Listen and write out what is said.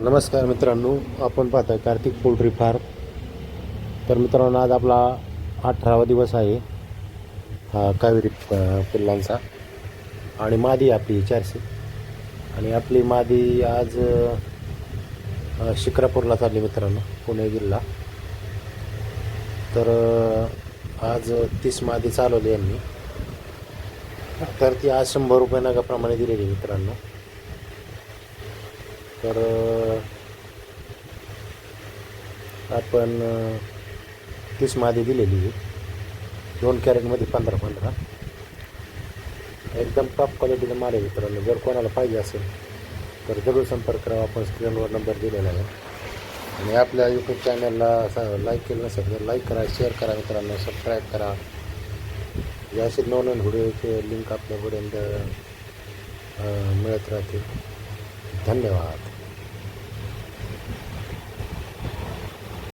नमस्कार मित्रांनो आपण पाहतोय कार्तिक पोल्ट्री फार्म. तर मित्रांनो आज आपला अठरावा दिवस आहे हा कावेरी पिल्लांचा आणि मादी आपली चारशे. आणि आपली मादी आज शिक्रापूरला चालली मित्रांनो पुणे जिल्हा. तर आज तीस मादी चालवली यांनी. तर ती आज शंभर रुपये नगाप्रमाणे दिलेली मित्रांनो. तर आपण तीस मादी दिलेली आहे. दोन कॅरेटमध्ये पंधरा पंधरा. एकदम टॉप क्वालिटीचा माल आहे मित्रांनो. जर कोणाला पाहिजे असेल तर जरूर संपर्क करावा आपण स्क्रीनवर नंबर दिलेला आहे. आणि आपल्या यूट्यूब चॅनलला लाईक केलं नसेल तर लाईक करा शेअर करा मित्रांनो. सबस्क्राईब करा. या असे नवनवीन व्हिडिओचे लिंक आपल्यापर्यंत मिळत राहतील. धन्यवाद.